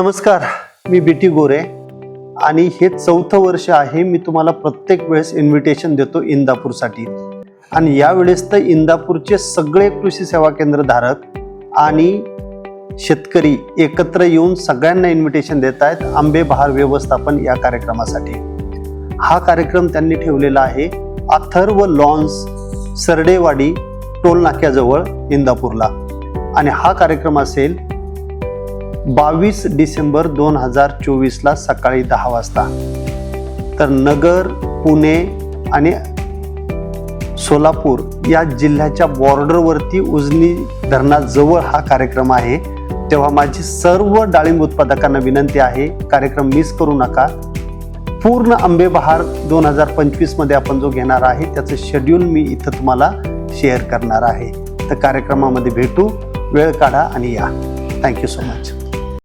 नमस्कार मी बी टी गोरे आणि हे चौथं वर्ष आहे मी तुम्हाला प्रत्येक वेळेस इन्व्हिटेशन देतो इंदापूरसाठी. आणि यावेळेस तर इंदापूरचे सगळे कृषी सेवा केंद्र धारक आणि शेतकरी एकत्र येऊन सगळ्यांना इन्व्हिटेशन देत आहेत. आंबे बहार व्यवस्थापन या कार्यक्रमासाठी. हा कार्यक्रम त्यांनी ठेवलेला आहे अथर्व लॉन्स सरडेवाडी टोलनाक्याजवळ इंदापूरला. आणि हा कार्यक्रम असेल बावीस डिसेंबर दोन हजार चोवीसला सकाळी दहा वाजता. तर नगर पुणे आणि सोलापूर या जिल्ह्याच्या बॉर्डरवरती उजनी धरणाजवळ हा कार्यक्रम आहे. तेव्हा माझी सर्व डाळिंब उत्पादकांना विनंती आहे कार्यक्रम मिस करू नका. पूर्ण आंबेबहार दोन हजार पंचवीसमध्ये आपण जो घेणार आहे त्याचं शेड्यूल मी इथं तुम्हाला शेअर करणार आहे. तर कार्यक्रमामध्ये भेटू वेळ काढा आणि या. Thank you so much